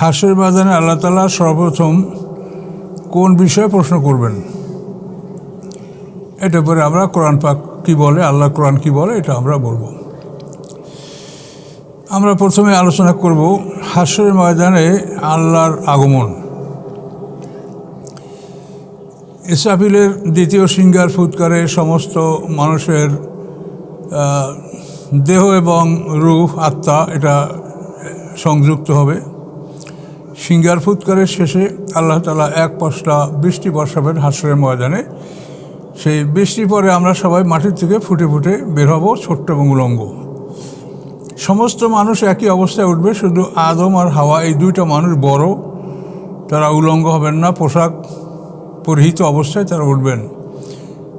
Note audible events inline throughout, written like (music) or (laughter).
হাসের বাজানে আল্লাহ তালা সর্বপ্রথম কোন বিষয়ে প্রশ্ন করবেন? এটা পরে আমরা কোরআন পাক কি বলে, আল্লাহ কোরআন কি বলে, এটা আমরা বলব। আমরা প্রথমে আলোচনা করব হাসের ময়দানে আল্লাহর আগমন। ইসরাফিলের দ্বিতীয় সিঙ্গার ফুৎকারে সমস্ত মানুষের দেহ এবং রূপ, আত্মা এটা সংযুক্ত হবে। সিঙ্গার ফুৎকারের শেষে আল্লাহ তালা এক পশলা বৃষ্টি বর্ষাবেন হাসরের ময়দানে। সেই বৃষ্টির পরে আমরা সবাই মাটির থেকে ফুটে ফুটে বের হব ছোট্ট এবং উলঙ্গ সমস্ত মানুষ একই অবস্থায় উঠবে, শুধু আদম আর হাওয়া, এই দুইটা মানুষ বড়। তারা উলঙ্গ হবেন না, পোশাক পরিহিত অবস্থায় তারা উঠবেন।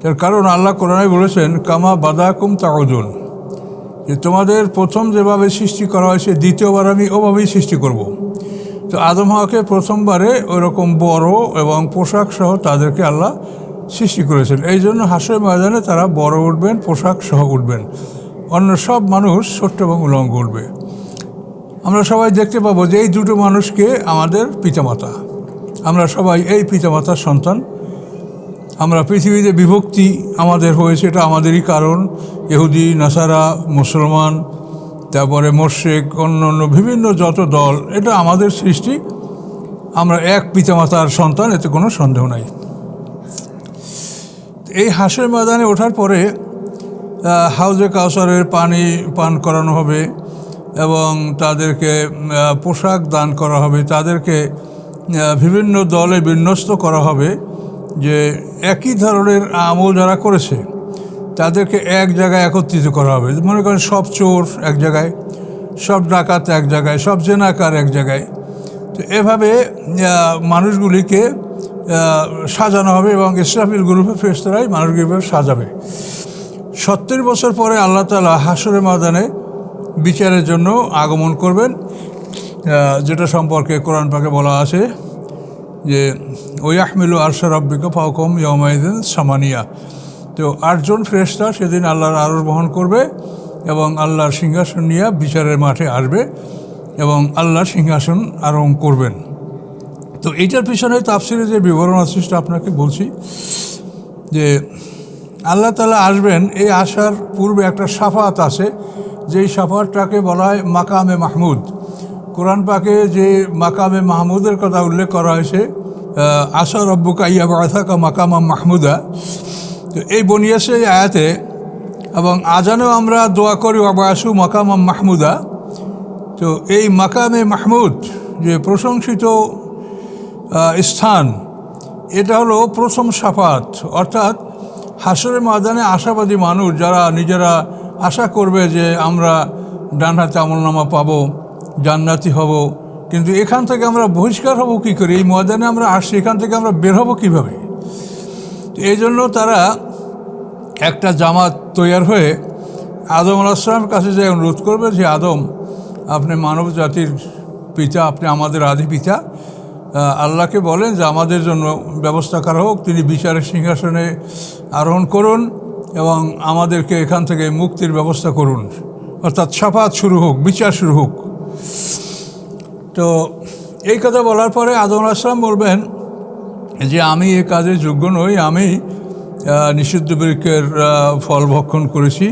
তার কারণ আল্লাহ কোরআনে বলেছেন, কামা বাদাকুম তাওজুন যে তোমাদের প্রথম যেভাবে সৃষ্টি করা হয়েছে, দ্বিতীয়বার আমি ওভাবেই সৃষ্টি করব। তো আদম হাওয়াকে প্রথমবারে ওরকম বড় এবং পোশাক সহ তাদেরকে আল্লাহ সৃষ্টি করেছেন। এই জন্য হাসের ময়দানে তারা বড় উঠবেন, পোশাক সহ উঠবেন। অন্য সব মানুষ ছোট্ট এবং উলঙ্গ উঠবে। আমরা সবাই দেখতে পাবো যে এই দুটো মানুষকে আমাদের পিতামাতা। আমরা সবাই এই পিতামাতার সন্তান। আমরা পৃথিবীতে বিভক্তি আমাদের হয়েছে, এটা আমাদেরই কারণ। ইহুদি, নাসারা, মুসলমান তারপরে মোর্শেক, অন্য অন্য বিভিন্ন যত দল, এটা আমাদের সৃষ্টি। আমরা এক পিতামাতার সন্তান, এতে কোনো সন্দেহ নাই। এই হাঁসের ময়দানে ওঠার পরে হাউজে কাউসারের পানি পান করানো হবে এবং তাদেরকে পোশাক দান করা হবে। তাদেরকে বিভিন্ন দলে বিন্যস্ত করা হবে যে একই ধরনের আমল যারা করেছে তাদেরকে এক জায়গায় একত্রিত করা হবে। মনে করেন সব চোর এক জায়গায়, সব ডাকাত এক জায়গায়, সব জেনাকার এক জায়গায়। তো এভাবে মানুষগুলিকে সাজানো হবে এবং ইসরাফিল গ্রুপে ফেরেশতারাই মানুষগুলিকে সাজাবে। সত্তর বছর পরে আল্লাহ তালা হাসরের ময়দানে বিচারের জন্য আগমন করবেন। যেটা সম্পর্কে কোরআন পাকে বলা আছে যে, ওয়াহমিলু আরশা রব্বিকা ফাউকম ইয়মাইদিন সামানিয়া। তো আটজন ফ্রেস্তা সেদিন আল্লাহর আরোর বহন করবে এবং আল্লাহর সিংহাসন নিয়ে বিচারের মাঠে আসবে এবং আল্লাহর সিংহাসন আরোহণ করবেন। তো এইটার পিছনে তাফসিরে যে বিবরণ আছে সেটা আপনাকে বলছি যে আল্লাহ তালা আসবেন, এই আসার পূর্বে একটা সাফাত আছে, যেই সাফাতটাকে বলা হয় মাকামে মাহমুদ। কোরআন পাকে যে মাকামে মাহমুদের কথা উল্লেখ করা হয়েছে আসা রব্বুকা ইয়া বাথাকা মাকামা মাহমুদা। তো এই বনিয়াসে এই আয়াতে এবং আজানেও আমরা দোয়া করি অবাসু মাকামা মাহমুদা। তো এই মাকামে মাহমুদ যে প্রশংসিত স্থান, এটা হলো প্রথম সাফাত। অর্থাৎ হাসরের ময়দানে আশাবাদী মানুষ যারা নিজেরা আশা করবে যে আমরা ডান হাতে আমলনামা পাবো, জান্নাতি হব, কিন্তু এখান থেকে আমরা বহিষ্কার হব কী করে? এই ময়দানে আমরা আসছি, এখান থেকে আমরা বের হব কীভাবে? এই জন্য তারা একটা জামাত তৈয়ার হয়ে আদম আলাহিসামের কাছে যে অনুরোধ করবে যে আদম, আপনি মানব জাতির পিতা, আপনি আমাদের আদি পিতা আল্লাহকে বলেন যে আমাদের জন্য ব্যবস্থা করা হোক, তিনি বিচারের সিংহাসনে আরোহণ করুন এবং আমাদেরকে এখান থেকে মুক্তির ব্যবস্থা করুন। অর্থাৎ ছাপাত শুরু হোক, বিচার শুরু হোক। তো এই কথা বলার পরে আদম আসলাম বলবেন যে, আমি এ কাজে যোগ্য নই, আমি নিষিদ্ধ বৃক্ষের ফল ভক্ষণ করেছি।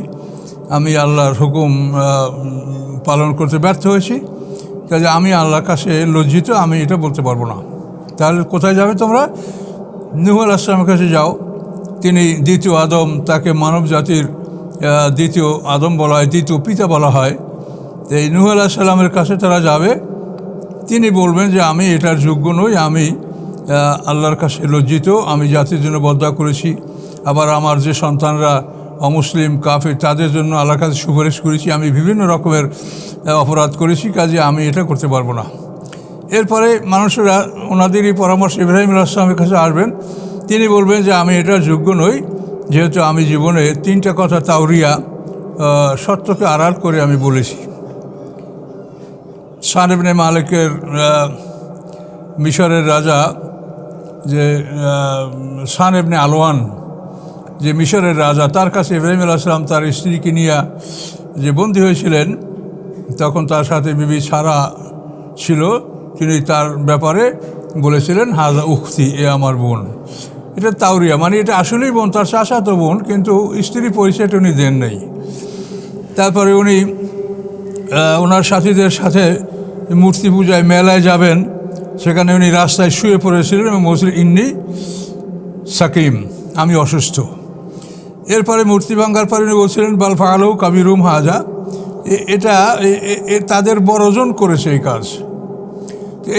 আমি আল্লাহর হুকুম পালন করতে ব্যর্থ হয়েছি। কাজে আমি আল্লাহর কাছে লজ্জিত, আমি এটা বলতে পারব না। তাহলে কোথায় যাবে তোমরা? নুহ আল আসলামের কাছে যাও। তিনি দ্বিতীয় আদম, তাকে মানব জাতির দ্বিতীয় আদম বলা হয়, দ্বিতীয় পিতা বলা হয়। এই নুহ আলাহ সাল্লামের কাছে তারা যাবে। তিনি বলবেন যে, আমি এটার যোগ্য নই, আমি আল্লাহর কাছে লজ্জিত, আমি জাতির জন্য বদয়া করেছি। আবার আমার যে সন্তানরা অমুসলিম, কাফের, তাদের জন্য আল্লাহর কাছে সুপারিশ করেছি, আমি বিভিন্ন রকমের অপরাধ করেছি, কাজে আমি এটা করতে পারব না। এরপরে মানুষেরা, ওনাদেরই পরামর্শ, ইব্রাহিম আসলামের কাছে আসবেন। তিনি বলবেন যে, আমি এটা যোগ্য নই, যেহেতু আমি জীবনে তিনটা কথা তাওরিয়া সত্যকে আড়াল করে আমি বলেছি। সানেবনে মালিকের মিশরের রাজা যে সানেবনে আলোয়ান যে মিশরের রাজা, তার কাছে ইব্রাহিম আলাইসালাম তার স্ত্রীকে নিয়ে যে বন্দী হয়েছিলেন, তখন তার সাথে বিবি সারা ছিল। তিনি তার ব্যাপারে বলেছিলেন, হাজা উক্তি এ আমার বোন। এটা তাওরিয়া মানে এটা আসলেই বোন, তার চাষাতো বোন, কিন্তু স্ত্রী পরিচয়টা উনি দেন নাই। তারপরে উনি ওনার সাথীদের সাথে মূর্তি পূজায় মেলায় যাবেন। সেখানে উনি রাস্তায় শুয়ে পড়েছিলেন এবং বলছিলেন, ইন্নি সাকিম, আমি অসুস্থ। এরপরে মূর্তি ভাঙ্গার পরে উনি বলছিলেন, বাল ফাগালু কাবিরুম হাজা। এটা তাদের বড়জন করেছে এই কাজ।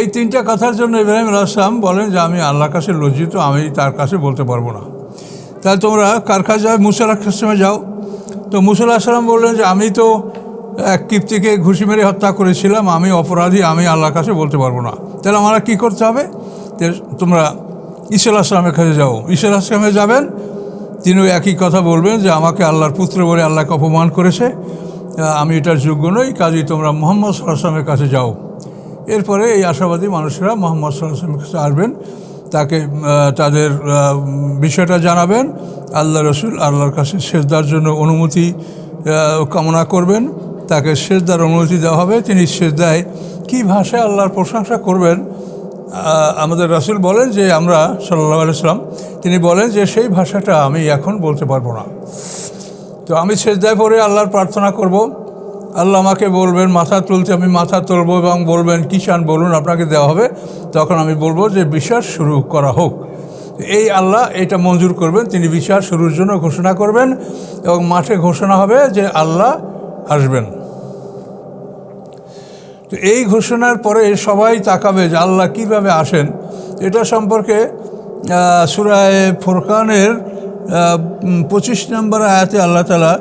এই তিনটা কথার জন্য ইব্রাহিম আসলাম বলেন যে, আমি আল্লাহর কাছে লজ্জিত, আমি তার কাছে বলতে পারব না। তাহলে তোমরা কার কাছে যাও মুসাল আসলামে যাও। তো মুসাল আসলাম বললেন যে, আমি তো এক কীর্তিকে ঘুষি মেরে হত্যা করেছিলাম, আমি অপরাধী, আমি আল্লাহর কাছে বলতে পারব না। তাহলে আমরা কী করতে হবে? তোমরা ঈশ্বর আসলামের কাছে যাও। ঈশ্বর আসলামে যাবেন তিনিও একই কথা বলবেন যে আমাকে আল্লাহর পুত্র বলে আল্লাহকে অপমান করেছে। আমি এটার যোগ্য নই, কাজেই তোমরা মোহাম্মদ সাল্লামের কাছে যাও। এরপরে এই আশাবাদী মানুষেরা মোহাম্মদ সাল্লামের কাছে আসবেন, তাকে তাদের বিষয়টা জানাবেন, আল্লাহ রসুল আল্লাহর কাছে সেজদার জন্য অনুমতি কামনা করবেন, তাকে সেজদার অনুমতি দেওয়া হবে। তিনি সেজদায় কী ভাষায় আল্লাহর প্রশংসা করবেন আমাদের রাসুল বলেন যে আমরা সাল্লাহ আলাইসলাম তিনি বলেন যে সেই ভাষাটা আমি এখন বলতে পারব না। তো আমি সেজদায় পরে আল্লাহর প্রার্থনা করব। আল্লাহ আমাকে বলবেন, মাথা তুলতে আমি মাথা তুলব এবং বলবেন কিষান বলুন, আপনাকে দেওয়া হবে। তখন আমি বলব যে বিশ্বাস শুরু করা হোক। এই আল্লাহ এটা মঞ্জুর করবেন, তিনি বিশ্বাস শুরুর জন্য ঘোষণা করবেন এবং মাঠে ঘোষণা হবে যে আল্লাহ আসবেন। তো এই ঘোষণার পরে সবাই তাকাবে যে আল্লাহ কীভাবে আসেন। এটা সম্পর্কে সুরায় ফোরকানের পঁচিশ নম্বর আয়াতে আল্লাহ তালা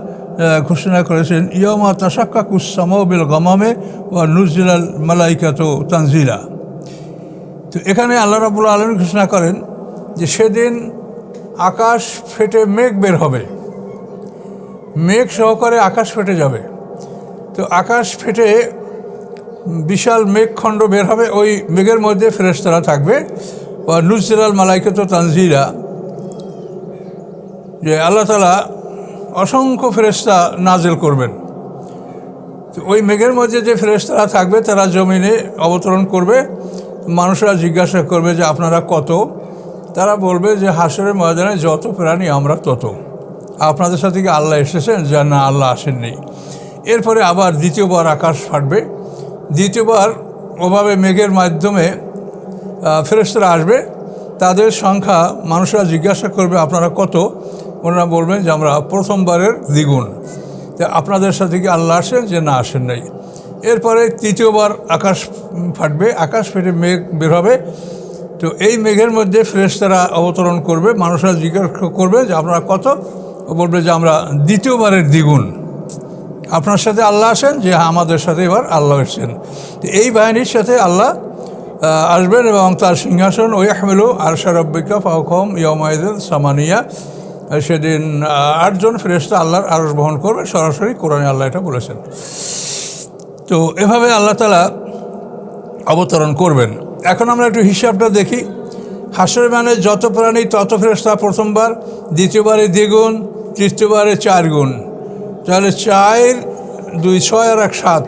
ঘোষণা করেছেন ইয়মা তাসাক্কা কুসামবিল গমামে ও নুজিলাল মালাইকাত তানজিলা। তো এখানে আল্লাহ রাবুল আলম ঘোষণা করেন যে সেদিন আকাশ ফেটে মেঘ বের হবে। মেঘ সহকারে আকাশ ফেটে যাবে। তো আকাশ ফেটে বিশাল মেঘখণ্ড বের হবে, ওই মেঘের মধ্যে ফেরেশতারা থাকবে। বা নুজরাল মালাইকত তানজিরা যে আল্লাহ তালা অসংখ্য ফেরেশতা নাজেল করবেন। ওই মেঘের মধ্যে যে ফেরেশতারা থাকবে, তারা জমিনে অবতরণ করবে। মানুষরা জিজ্ঞাসা করবে যে, আপনারা কত? তারা বলবে যে হাসরের ময়দানে যত প্রাণী, আমরা তত। আপনাদের সাথে কি আল্লাহ এসেছেন? যা, না, আল্লাহ আসেননি। এরপরে আবার দ্বিতীয়বার আকাশ ফাটবে। দ্বিতীয়বার ওভাবে মেঘের মাধ্যমে ফেরেস্তরা আসবে, তাদের সংখ্যা মানুষরা জিজ্ঞাসা করবে, আপনারা কত? ওনারা বলবেন যে, আমরা প্রথমবারের দ্বিগুণ। তো আপনাদের সাথে কি আল্লাহ আসেন? যে, না, আসেন নাই। এরপরে তৃতীয়বার আকাশ ফাটবে, আকাশ ফেটে মেঘ বের হবে। তো এই মেঘের মধ্যে ফেরেশতারা অবতরণ করবে, মানুষরা জিজ্ঞাসা করবে যে, আপনারা কত? বলবে যে, আমরা দ্বিতীয়বারের দ্বিগুণ। আপনার সাথে আল্লাহ আসেন, যে হ্যাঁ আমাদের সাথে এবার আল্লাহ এসেছেন। এই বাহিনীর সাথে আল্লাহ আসবেন এবং তার সিংহাসন ওই আহমেলু আরশা রব্বিকা ফাউকম ইয়মায়দুল সামানিয়া। সেদিন আটজন ফেরেস্তা আল্লাহর আরস বহন করবে। সরাসরি কোরআনে আল্লাহ এটা বলেছেন। তো এভাবে আল্লাহ তালা অবতরণ করবেন। এখন আমরা একটু হিসাবটা দেখি। হাসরের মানে যত প্রাণী, তত ফেরস্তা প্রথমবার, দ্বিতীয়বারে দ্বিগুণ, তৃতীয়বারে চার গুণ তাহলে চার দুই ছয় আর এক সাত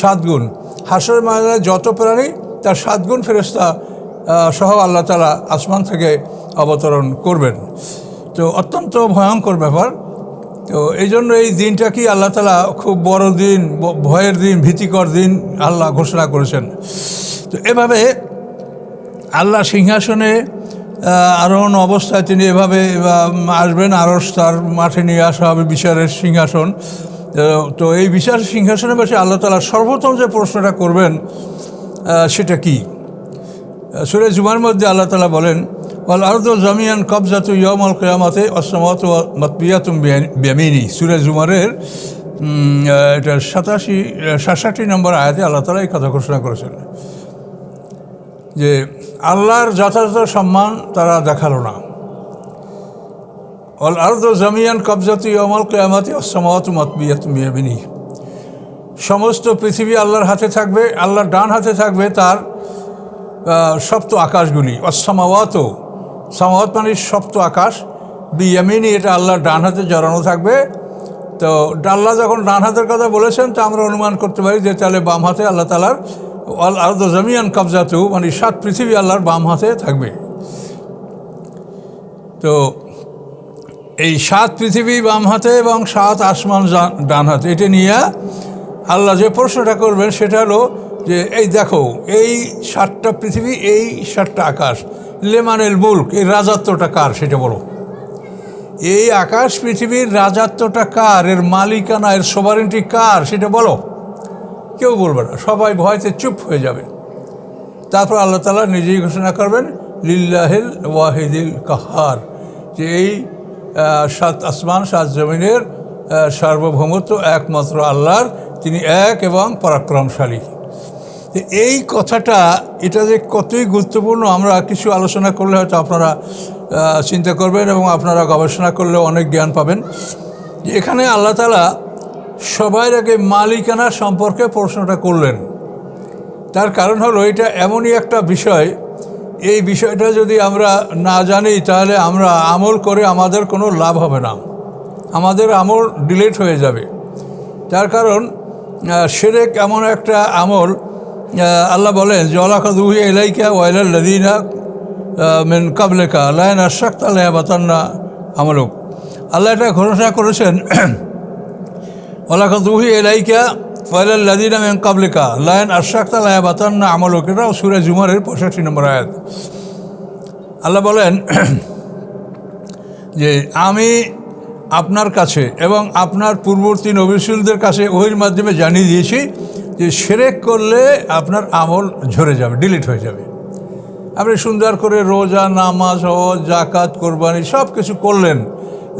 সাত গুণ। হাসরের মানে যত প্রাণী, তার সাত গুণ ফেরস্তা সহ আল্লাহ তালা আসমান থেকে অবতরণ করবেন। তো অত্যন্ত ভয়ঙ্কর ব্যাপার। তো এই জন্য এই দিনটা কি আল্লাহ তালা খুব বড় দিন ভয়ের দিন, ভীতিকর দিন আল্লাহ ঘোষণা করেছেন। তো এভাবে আল্লাহ সিংহাসনে আরোহণ অবস্থায় তিনি এভাবে আসবেন আরস তার মাঠে নিয়ে আসা হবে বিচারের সিংহাসন। তো- তো এই বিচার সিংহাসনে বসে আল্লাহ তালা সর্বপ্রথম যে প্রশ্নটা করবেন সেটা কি? সুরে জুমার মধ্যে আল্লাহ তালা বলেন, ওয়াল আরদ জামিয়ান কবজাতু ইয়মল কেয়ামাতে অসমাত মতবিয়াতুম বেমিনি সুরে জুমারের এটা সাতাশি সাতষট্টি নম্বর আয়াতে আল্লাহ তালা এই কথা ঘোষণা করেছেন। যে আল্লাহর যথাযথ সম্মান তারা দেখাল না। জামিয়ান কবজাতু ইয়মল কেয়ামাতে অসমাত মতবিয়াতুম বেমিনি সমস্ত পৃথিবী আল্লাহর হাতে থাকবে, আল্লাহর ডান হাতে থাকবে তার সপ্ত আকাশগুলি। অসামাওয়াত সামাওয়াত মানে সপ্ত আকাশ। বিয়ামিনী এটা আল্লাহর ডান হাতে জড়ানো থাকবে। তো আল্লাহ যখন ডান হাতের কথা বলেছেন, তা আমরা অনুমান করতে পারি যে তাহলে বাম হাতে আল্লাহ তালার আল আর্দ জামিয়ান মানে সাত পৃথিবী আল্লাহর বাম হাতে থাকবে। তো এই সাত পৃথিবী বাম হাতে এবং সাত আসমান ডান হাতে, এটা নিয়ে আল্লাহ যে প্রশ্নটা করবেন সেটা হলো যে, এই দেখো, এই সাতটা পৃথিবী, এই সাতটা আকাশ লেমানেল মুল্ক এই রাজাত্বটা কার সেটা বলো। এই আকাশ পৃথিবীর রাজাত্বটা কার, এর মালিকানা, এর সোভারেন্টি কার সেটা বলো। কেউ বলবে না। সবাই ভয়তে চুপ হয়ে যাবে। তারপর আল্লাহ তালা নিজেই ঘোষণা করবেন, লিল্লাহিল ওয়াহিদিল কাহার, যে এই সাত আসমান, সাত জমিনের সার্বভৌমত্ব একমাত্র আল্লাহর, তিনি এক এবং পরাক্রমশালী। এই কথাটা, এটা যে কতই গুরুত্বপূর্ণ, আমরা কিছু আলোচনা করলে হয়তো আপনারা চিন্তা করবেন এবং আপনারা গবেষণা করলে অনেক জ্ঞান পাবেন। এখানে আল্লাহ তালা সবার আগে মালিকানা সম্পর্কে প্রশ্নটা করলেন। তার কারণ হলো এটা এমনই একটা বিষয়, এই বিষয়টা যদি আমরা না জানি তাহলে আমরা আমল করে আমাদের কোনো লাভ হবে না। আমাদের আমল ডিলেট হয়ে যাবে। তার কারণ শিরেক এমন একটা আমল আল্লাহ বলেন জলাকাদুহি এলাইকা ওয়াইলাল লদিনা মেন কাবলেকা লায়ন আশাক তাল্লাহ বাতান্না আমলক। আল্লাহ এটা ঘোষণা করেছেন ওলাকাদুহি এলাইকা ফয়লাল লাদিনা মেন কাবলিকা লায়ন আশাক্তা লায়া বাতান্না আমলক। এটাও সুরে জুমারের পঁয়ষট্টি নম্বর আয়াত। আল্লাহ বলেন যে, আমি আপনার কাছে এবং আপনার পূর্ববর্তী নবিশুলদের কাছে ওহির মাধ্যমে জানিয়ে দিয়েছি যে, সেরেক করলে আপনার আমল ঝরে যাবে, ডিলিট হয়ে যাবে। আপনি সুন্দর করে রোজা, নামাজ, হজ জাকাত কোরবানি সব কিছু করলেন।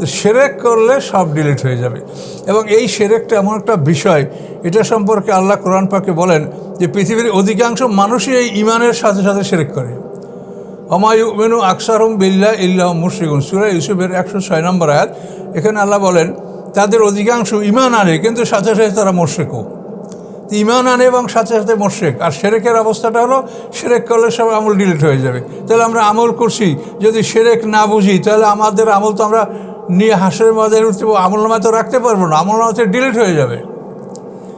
সেরেক করলে সব ডিলিট হয়ে যাবে। এবং এই সেরেকটা এমন একটা বিষয়, এটা সম্পর্কে আল্লাহ কোরআন পাকে বলেন যে পৃথিবীর অধিকাংশ মানুষই এই ইমানের সাথে সাথে সেরেক করে। অমায়ু মেনু আকসারম বিল্লা ইল্লাহ মুশরিকুন। সুরা ইউসুফের একশো ছয় নম্বর আয়াত, এখানে আল্লাহ বলেন, তাদের অধিকাংশ ইমান আনে, কিন্তু সাথে সাথে তারা মোশেকও ইমান আনে এবং সাথে সাথে মোশেক আর সেরেকের অবস্থাটা হলো, সেরেক করলে সব আমল ডিলিট হয়ে যাবে। তাহলে আমরা আমল করছি। যদি সেরেক না বুঝি, তাহলে আমাদের আমল তো আমরা নিয়ে হাঁসের মাঝে উঠতে আমল নামায় তো রাখতে পারব না, আমল নামাতে ডিলিট হয়ে যাবে।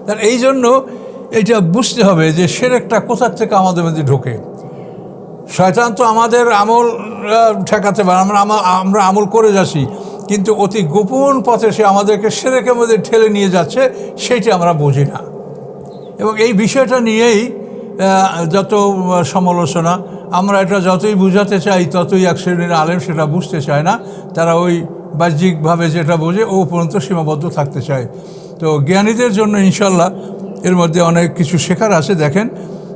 তার এই জন্য এটা বুঝতে হবে যে সেরেকটা কোথার থেকে আমাদের মধ্যে ঢোকে। শয়তান তো আমাদের আমল ঠেকাতে পারে, আমরা আমরা আমল করে যাচ্ছি, কিন্তু অতি গোপন পথে সে আমাদেরকে সেরেকের মধ্যে ঠেলে নিয়ে যাচ্ছে সেটি আমরা বুঝি না। এবং এই বিষয়টা নিয়েই যত সমালোচনা, আমরা এটা যতই বুঝাতে চাই, ততই এক শ্রেণির আলেম সেটা বুঝতে চায় না। তারা ওই বাহ্যিকভাবে যেটা বোঝে, ও পর্যন্ত সীমাবদ্ধ থাকতে চায়। তো জ্ঞানীদের জন্য ইনশাল্লাহ এর মধ্যে অনেক কিছু শেখার আছে। দেখেন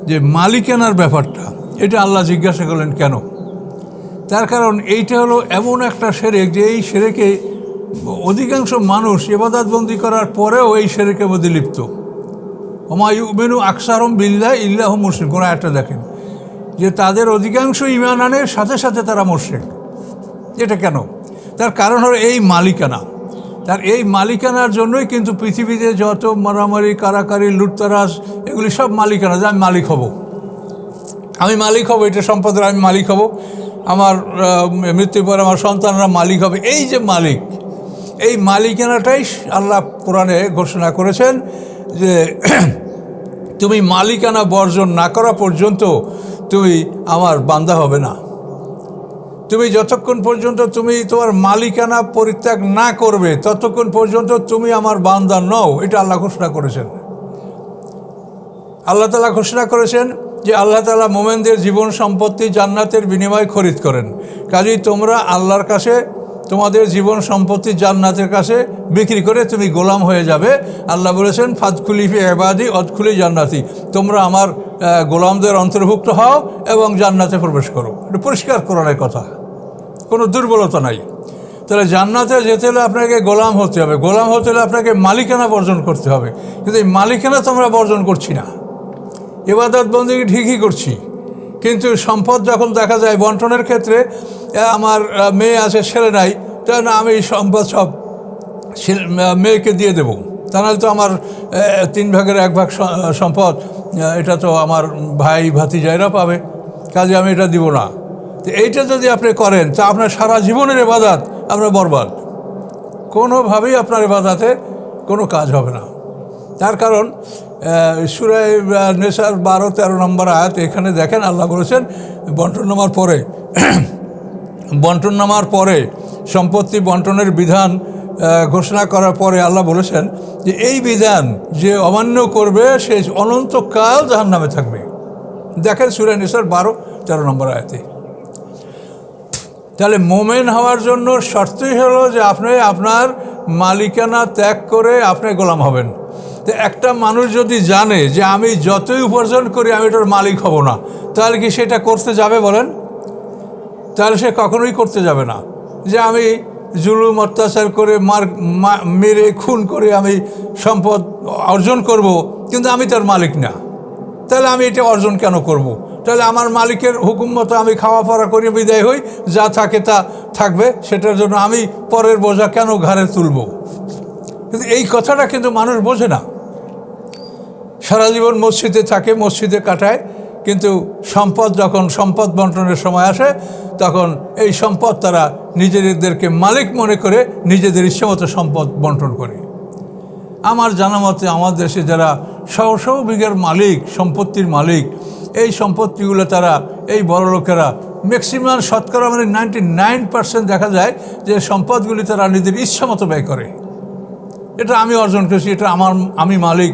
যে মালিকানার ব্যাপারটা, এটা আল্লাহ জিজ্ঞাসা করলেন কেন? তার কারণ এইটা হলো এমন একটা সেরেক যে এই সেরেকে অধিকাংশ মানুষ এবাদাতবন্দি করার পরেও এই সেরেকের মধ্যে লিপ্ত। হুমায়ুমেনু আকসারম বিল্লাহ ইল্লাহ মুর্শিদ কোনো একটা দেখেন যে তাদের অধিকাংশ ইমান আনে, সাথে সাথে তারা মোর্শেক এটা কেন? তার কারণ হলো এই মালিকানা। তার এই মালিকানার জন্যই কিন্তু পৃথিবীতে যত মারামারি, কারাকারি লুটতারাস এগুলি সব মালিকানা যে আমি মালিক হব। আমি মালিক হব, এটা সম্পদের আমি মালিক হব। আমার মৃত্যুর পর আমার সন্তানরা মালিক হবে। এই যে মালিক, এই মালিকানাটাই আল্লাহ পুরাণে ঘোষণা করেছেন যে (clears throat) তুমি মালিকানা বর্জন না করা পর্যন্ত তুমি আমার বান্দা হবে না। তুমি যতক্ষণ পর্যন্ত তুমি তোমার মালিকানা পরিত্যাগ না করবে, ততক্ষণ পর্যন্ত তুমি আমার বান্দা নও। এটা আল্লাহ ঘোষণা করেছেন। আল্লাহ তালা ঘোষণা করেছেন যে আল্লাহ তালা মোমেনদের জীবন সম্পত্তি জান্নাতের বিনিময়ে খরিদ করেন। কাজেই তোমরা আল্লাহর কাছে, তোমাদের জীবন সম্পত্তি জান্নাতের কাছে বিক্রি করে তুমি গোলাম হয়ে যাবে। আল্লাহ বলেছেন ফাতখুলিফি এবাদি অতখুলি জান্নাতি। তোমরা আমার গোলামদের অন্তর্ভুক্ত হও এবং জান্নাতে প্রবেশ করো। এটা পরিষ্কার করার কথা। কোনো দুর্বলতা নাই। তাহলে জান্নাতে যেতে হলে আপনাকে গোলাম হতে হবে। গোলাম হতে হলে আপনাকে মালিকানা বর্জন করতে হবে। কিন্তু এই মালিকানা তো আমরা বর্জন করছি না। এবাদত বন্দী ঠিকই করছি। কিন্তু সম্পদ যখন দেখা যায় বন্টনের ক্ষেত্রে আমার মেয়ে আছে, ছেলে নাই তাই না আমি সম্পদ সব মেয়েকে দিয়ে দেব। তা নাহলে তো আমার তিন ভাগের এক ভাগ সম্পদ এটা তো আমার ভাই ভাতিজাইরা পাবে। কাজে আমি এটা দিব না। তো এইটা যদি আপনি করেন, তা আপনার সারা জীবনের এবাদাত আপনার বরবাদ। কোনোভাবেই আপনার এবাদাতে কোনো কাজ হবে না। তার কারণ সুরায় নেশার বারো, তেরো নম্বর আয়াত এখানে দেখেন, আল্লাহ বলেছেন, বন্টন নামার পরে, (clears throat) বন্টন নামার পরে, সম্পত্তি বন্টনের বিধান ঘোষণা করার পরে আল্লাহ বলেছেন যে এই বিধান যে অমান্য করবে, সে অনন্তকাল জাহান নামে থাকবে। দেখেন সুরায় নেশার বারো, তেরো নম্বর আয়াতে। তাহলে মোমেন হওয়ার জন্য শর্তই হলো যে আপনি আপনার মালিকানা ত্যাগ করে আপনি গোলাম হবেন। তো একটা মানুষ যদি জানে যে আমি যতই উপার্জন করি আমি এটার মালিক হব না, তাহলে কি সেটা করতে যাবে বলেন? তাহলে সে কখনোই করতে যাবে না। যে আমি জুলুম, অত্যাচার করে মার মেরে, খুন করে আমি সম্পদ অর্জন করব, কিন্তু আমি তার মালিক না। তাহলে আমি এটা অর্জন কেন করব। তাহলে আমার মালিকের হুকুম মতো আমি খাওয়া পড়া করে, বিদায় হই, যা থাকে তা থাকবে। সেটার জন্য আমি পরের বোঝা কেন ঘাড়ে তুলব? কিন্তু এই কথাটা কিন্তু মানুষ বোঝে না। সারা জীবন মসজিদে থাকে, মসজিদে কাটায়, কিন্তু সম্পদ যখন সম্পদ বন্টনের সময় আসে, তখন এই সম্পদ তারা নিজেদেরকে মালিক মনে করে নিজেদের ইচ্ছেমতো সম্পদ বন্টন করে। আমার জানা মতে আমার দেশে যারা শহ শহ বিঘের মালিক, সম্পত্তির মালিক এই সম্পত্তিগুলো তারা, এই বড় লোকেরা। ম্যাক্সিমাম শতকরা মানে নাইনটি নাইন পার্সেন্ট দেখা যায় যে সম্পদগুলি তারা নিজেদের ইচ্ছা মতো ব্যয় করে। এটা আমি অর্জন করেছি, এটা আমার, আমি মালিক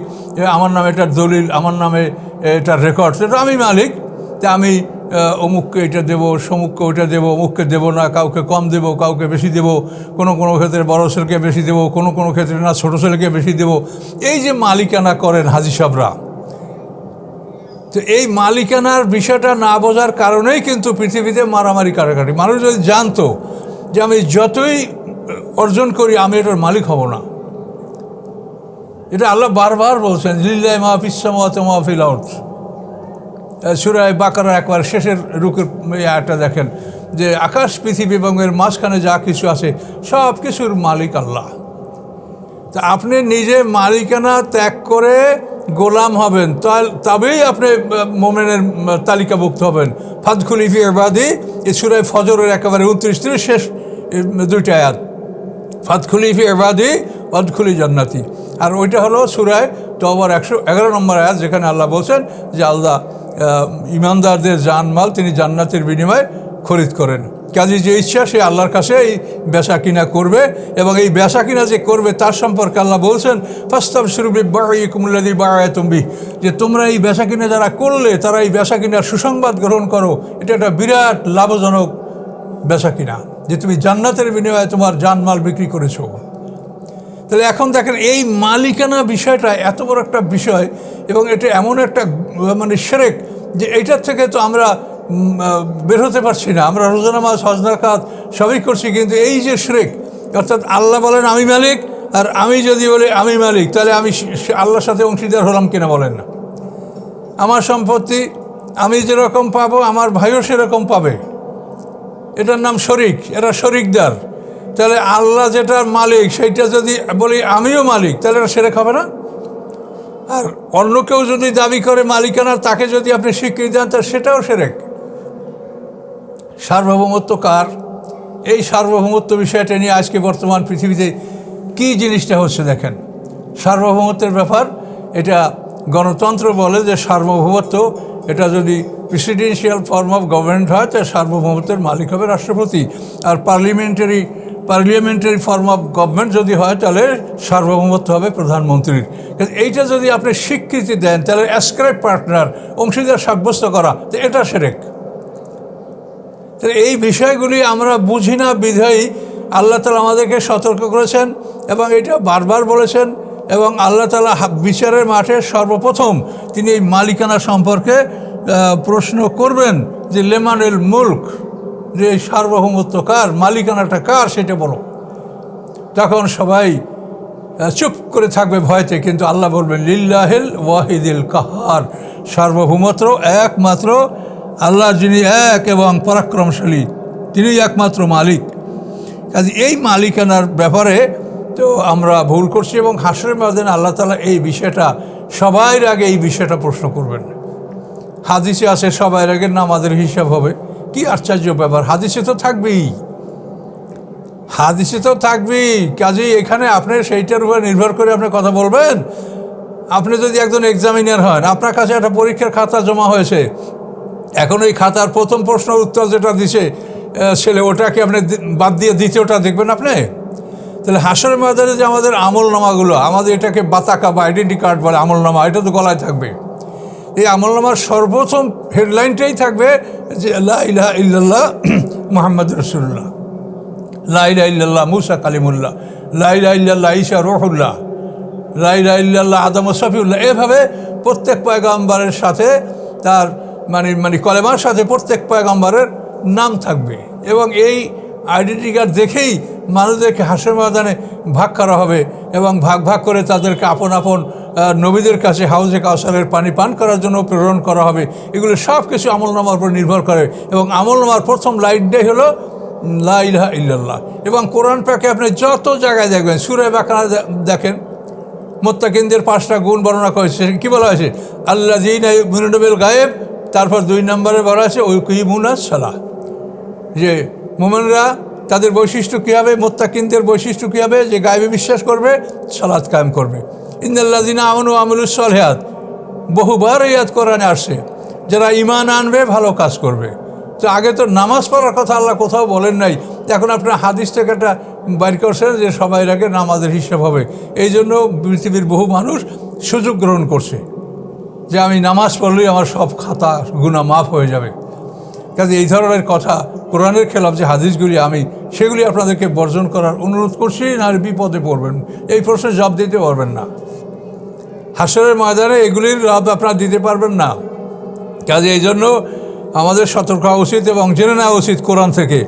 আমার নামে এটা দলিল, আমার নামে এটা রেকর্ড এটা আমি মালিক তা আমি অমুককে এটা দেবো, সমুককে ওইটা দেবো, অমুককে দেবো না, কাউকে কম দেবো, কাউকে বেশি দেবো, কোনো কোনো ক্ষেত্রে বড় ছেলেকে বেশি দেবো, কোনো কোনো ক্ষেত্রে না ছোটো ছেলেকে বেশি দেবো। এই যে মালিকানা করেন হাজি সাহরা তো এই মালিকানার বিষয়টা না বোঝার কারণেই কিন্তু পৃথিবীতে মারামারি কাটাকাটি। মানুষ যদি জানতো যে আমি যতই অর্জন করি, আমি এটার মালিক হব না। এটা আল্লাহ বারবার বলছেন, লিল্লাহ মাহফিসামাত মাহফিল আউট সুরায় বাকারার একবার শেষের রুকের একটা দেখেন, যে আকাশ, পৃথিবী এবং এর মাঝখানে যা কিছু আছে, সব কিছুর মালিক আল্লাহ। তা আপনি নিজে মালিকানা ত্যাগ করে গোলাম হবেন তবেই আপনি মোমেনের তালিকাভুক্ত হবেন। ফাদখুল ইফি এবাদি এ সুরায় ফজরের একেবারে উনত্রিশ তিরিশ শেষ দুইটা আয়াত। ফাতখুলি ফি এবাদি ফাতখুলি জান্নাতি। আর ওইটা হলো সুরায় তবর একশো এগারো নম্বর আয়াত, যেখানে আল্লাহ বলছেন যে আল্লাহ ইমানদারদের জানমাল তিনি জান্নাতের বিনিময়ে খরিদ করেন। কাজে যে ইচ্ছা সে আল্লাহর কাছে এই বেচা কিনা করবে এবং এই বেচা কিনা যে করবে তার সম্পর্কে আল্লাহ বলছেন, ফাস্তাব সুরবি বাড়ি কুমুল্লাদি বাড়ায় তুমি যে তোমরা এই বেচা কিনা যারা করলে তারা এই বেচা কিনার সুসংবাদ গ্রহণ করো। এটা একটা বিরাট লাভজনক বেচা কিনা যে তুমি জান্নাতের বিনিময়ে তোমার জানমাল বিক্রি করেছ। তাহলে এখন দেখেন এই মালিকানা বিষয়টা এত বড় একটা বিষয় এবং এটা এমন একটা মানে সেরেক যে এইটার থেকে তো আমরা বের হতে পারছি না। আমরা রোজানা মাস হজনার কাজ সবই করছি, কিন্তু এই যে সেরেক অর্থাৎ আল্লাহ বলেন, আমি মালিক আর আমি যদি বলি, আমি মালিক তাহলে আমি আল্লাহর সাথে অংশীদার হলাম কিনা বলেন না। আমার সম্পত্তি আমি যেরকম পাবো, আমার ভাইও সেরকম পাবে। এটার নাম শরিক, এরা শরিকদার। তাহলে আল্লাহ যেটার মালিক, সেইটা যদি বলি, আমিও মালিক তাহলে এটা সেরেক হবে না? আর অন্য কেউ যদি দাবি করে মালিকানা, তাকে যদি আপনি স্বীকৃতি দেন তা সেটাও সেরেক। সার্বভৌমত্ব কার? এই সার্বভৌমত্ব বিষয়টা নিয়ে আজকে বর্তমান পৃথিবীতে কী জিনিসটা হচ্ছে দেখেন? সার্বভৌমত্বের ব্যাপার, এটা গণতন্ত্র বলে যে সার্বভৌমত্ব, এটা যদি প্রেসিডেন্সিয়াল ফর্ম অফ গভর্নমেন্ট হয়, তাহলে সার্বভৌমত্বের মালিক হবে রাষ্ট্রপতি। আর parliamentary parliamentary form of government যদি হয়, তাহলে সার্বভৌমত্ব হবে প্রধানমন্ত্রীর। এইটা যদি আপনি স্বীকৃতি দেন, তাহলে অ্যাসক্রাইব পার্টনার অংশীদার সাব্যস্ত করা, তো এটা সেরেক। এই বিষয়গুলি আমরা বুঝি না বিধায়ী আল্লাহ তালা আমাদেরকে সতর্ক করেছেন এবং এটা বারবার বলেছেন এবং আল্লাহ তালা বিচারের মাঠে সর্বপ্রথম তিনি এই মালিকানা সম্পর্কে প্রশ্ন করবেন যে লেমানেল মুল্ক, যে সার্বভৌমত্ব কার মালিকানাটা কার সেটা বলো। তখন সবাই চুপ করে থাকবে ভয়তে, কিন্তু আল্লাহ বলবেন, লিল্লাহিল ওয়াহিদিল কাহার। সার্বভৌমত্র একমাত্র আল্লাহ যিনি এক এবং পরাক্রমশালী তিনি একমাত্র মালিক। কাজে এই মালিকানার ব্যাপারে তো আমরা ভুল করছি এবং হাসরের মাদিন আল্লাহ তালা এই বিষয়টা সবার আগে এই বিষয়টা প্রশ্ন করবেন। হাদিসে আছে সবার আগে নামাজের হিসাব হবে। কি আশ্চর্য ব্যাপার, হাদিসে তো থাকবেই। হাদিসে তো থাকবেই। কাজেই এখানে আপনি সেইটার উপর নির্ভর করে আপনি কথা বলবেন। আপনি যদি একজন এক্সামিনার হন, আপনার কাছে একটা পরীক্ষার খাতা জমা হয়েছে এখন ওই খাতার প্রথম প্রশ্ন উত্তর যেটা দিছে ছেলে, ওটাকে আপনি বাদ দিয়ে দ্বিতীয়টা দেখবেন আপনি? তাহলে হাসর ময়দানে যে আমাদের আমল নামাগুলো আমাদের এটাকে বাতাকা বা আইডেন্টি কার্ড বলে আমল নামা এটা তো গলায় থাকবে। এই আমলনামার সর্বপ্রথম হেডলাইনটাই থাকবে যে, লা ইলাহা ইল্লাল্লাহ (clears throat) মোহাম্মদ রসুল্লাহ লা ইলাহা ইল্লাল্লাহ মুসা কালিমুল্লাহ। লা ইলাহা ইল্লাল্লাহ ঈশা রুহুল্লাহ। লা ইলাহা ইল্লাল্লাহ আদম সফিউল্লাহ। এভাবে প্রত্যেক পয়গাম্বারের সাথে তার মানে মানে কলেমার সাথে প্রত্যেক পয়গাম্বারের নাম থাকবে। এবং এই আইডেন্টি কার্ড দেখেই মানুষদেরকে হাসের ময়দানে ভাগ করা হবে এবং ভাগ ভাগ করে তাদেরকে আপন আপন নবীদের কাছে হাউজে কাউসারের পানি পান করার জন্য প্রেরণ করা হবে। এগুলো সব কিছু আমলনামার উপর নির্ভর করে এবং আমলনামার প্রথম লাইনটাই হলো লা ইলাহা ইল্লাল্লাহ। এবং কোরআন প্যাকে আপনি যত জায়গায় দেখবেন, সুরে বাকানা দে- দেখেন, মোত্তাকিনদের পাঁচটা গুণ বর্ণনা করেছে। কী বলা হয়েছে? আল্লাহ জিন গায়েব তারপর দুই নম্বরে বলা আছে কুইমুনা সালাহ। যে মোমেনরা তাদের বৈশিষ্ট্য কী হবে? মোত্তাকিনদের বৈশিষ্ট্য কী হবে? যে গায়েবে বিশ্বাস করবে সালাদ কায়েম করবে। ইন্দাল্লাদিনা আমনু আমলুস সলহাত, বহুবার ইয়াদ কোরআনে আসছে, যারা ইমান আনবে, ভালো কাজ করবে। তো আগে তো নামাজ পড়ার কথা আল্লাহ কোথাও বলেন নাই। এখন আপনার হাদিস থেকে একটা বাইর করছেন যে সবাই আগে নামাজের হিসাব হবে। এই জন্য পৃথিবীর বহু মানুষ সুযোগ গ্রহণ করছে। যে আমি নামাজ পড়লেই আমার সব খাতা গুণা মাফ হয়ে যাবে। কাজে এই ধরনের কথা কোরআনের খেলাফ যে হাদিসগুলি আমি, সেগুলি আপনাদেরকে বর্জন করার অনুরোধ করছি না বিপদে পড়বেন। এই প্রশ্নের জবাব দিতে পারবেন না। হাসরের ময়দানে এগুলির জবাব আপনারা দিতে পারবেন না। কাজে এই জন্য আমাদের সতর্ক হওয়া উচিত এবং জেনে নেওয়া উচিত কোরআন থেকে।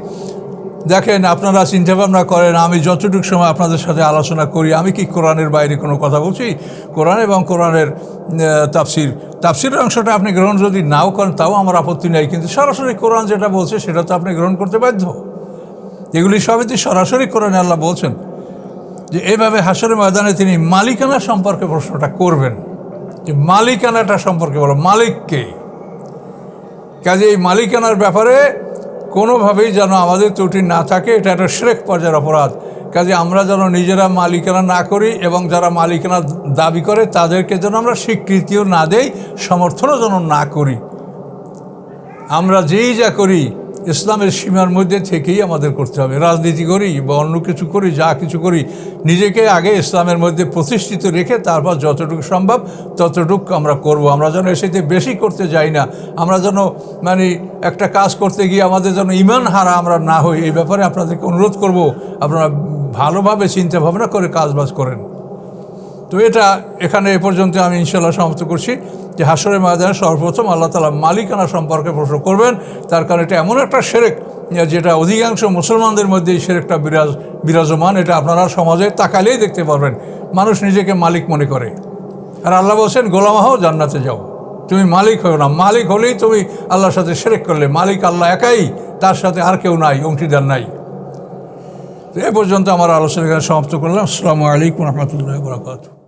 দেখেন, আপনারা চিন্তাভাবনা করেন, আমি যতটুকু সময় আপনাদের সাথে আলোচনা করি, আমি কি কোরআনের বাইরে কোনো কথা বলছি? কোরআন এবং কোরআনের তাফসির। তাফসিরের অংশটা আপনি গ্রহণ যদি নাও করেন, তাও আমার আপত্তি নেই, কিন্তু সরাসরি কোরআন যেটা বলছে, সেটা তো আপনি গ্রহণ করতে বাধ্য। এগুলি সবই তো সরাসরি কোরআনে আল্লাহ বলছেন যে, এভাবে হাসরের ময়দানে তিনি মালিকানা সম্পর্কে প্রশ্নটা করবেন। যে, মালিকানাটা সম্পর্কে বলো, মালিককে। কাজে এই মালিকানার ব্যাপারে কোনোভাবেই যেন আমাদের ত্রুটি না থাকে, এটা একটা শ্রেক পর্যায়ের অপরাধ। কাজে আমরা যেন নিজেরা মালিকানা না করি এবং যারা মালিকানা দাবি করে, তাদেরকে যেন আমরা স্বীকৃতিও না দেই, সমর্থনও যেন না করি। আমরা যেই যা করি ইসলামের সীমার মধ্যে থেকেই আমাদের করতে হবে। রাজনীতি করি বা অন্য কিছু করি, যা কিছু করি, নিজেকে আগে ইসলামের মধ্যে প্রতিষ্ঠিত রেখে তারপর যতটুকু সম্ভব ততটুকু আমরা করব। আমরা যেন এসেতে বেশি করতে যাই না, আমরা যেন মানে একটা কাজ করতে গিয়ে আমাদের যেন ইমান হারা আমরা না হই, এই ব্যাপারে আপনাদেরকে অনুরোধ করব। আপনারা ভালোভাবে চিন্তা ভাবনা করে কাজবাজ করেন। তো এটা এখানে এ পর্যন্ত আমি ইনশাল্লাহ সমাপ্ত করছি যে হাসরের ময়দানে সর্বপ্রথম আল্লাহ তালা মালিকানা সম্পর্কে প্রশ্ন করবেন। তার কারণ এটা এমন একটা সেরেক, যেটা অধিকাংশ মুসলমানদের মধ্যে এই সেরেকটা বিরাজ, বিরাজমান, এটা আপনারা সমাজে তাকালেই দেখতে পারবেন। মানুষ নিজেকে মালিক মনে করে। আর আল্লাহ বলছেন, গোলামা হও, জান্নাতে যাও। তুমি মালিক হও না। মালিক হলেই তুমি আল্লাহর সাথে সেরেক করলে। মালিক আল্লাহ একাই, তার সাথে আর কেউ নাই, অংশীদার নাই। এ পর্যন্ত আমার আলোচনা সমাপ্ত করলাম। আসসালামু আলাইকুম রহমতুল্লাহ বরাকাতুহ।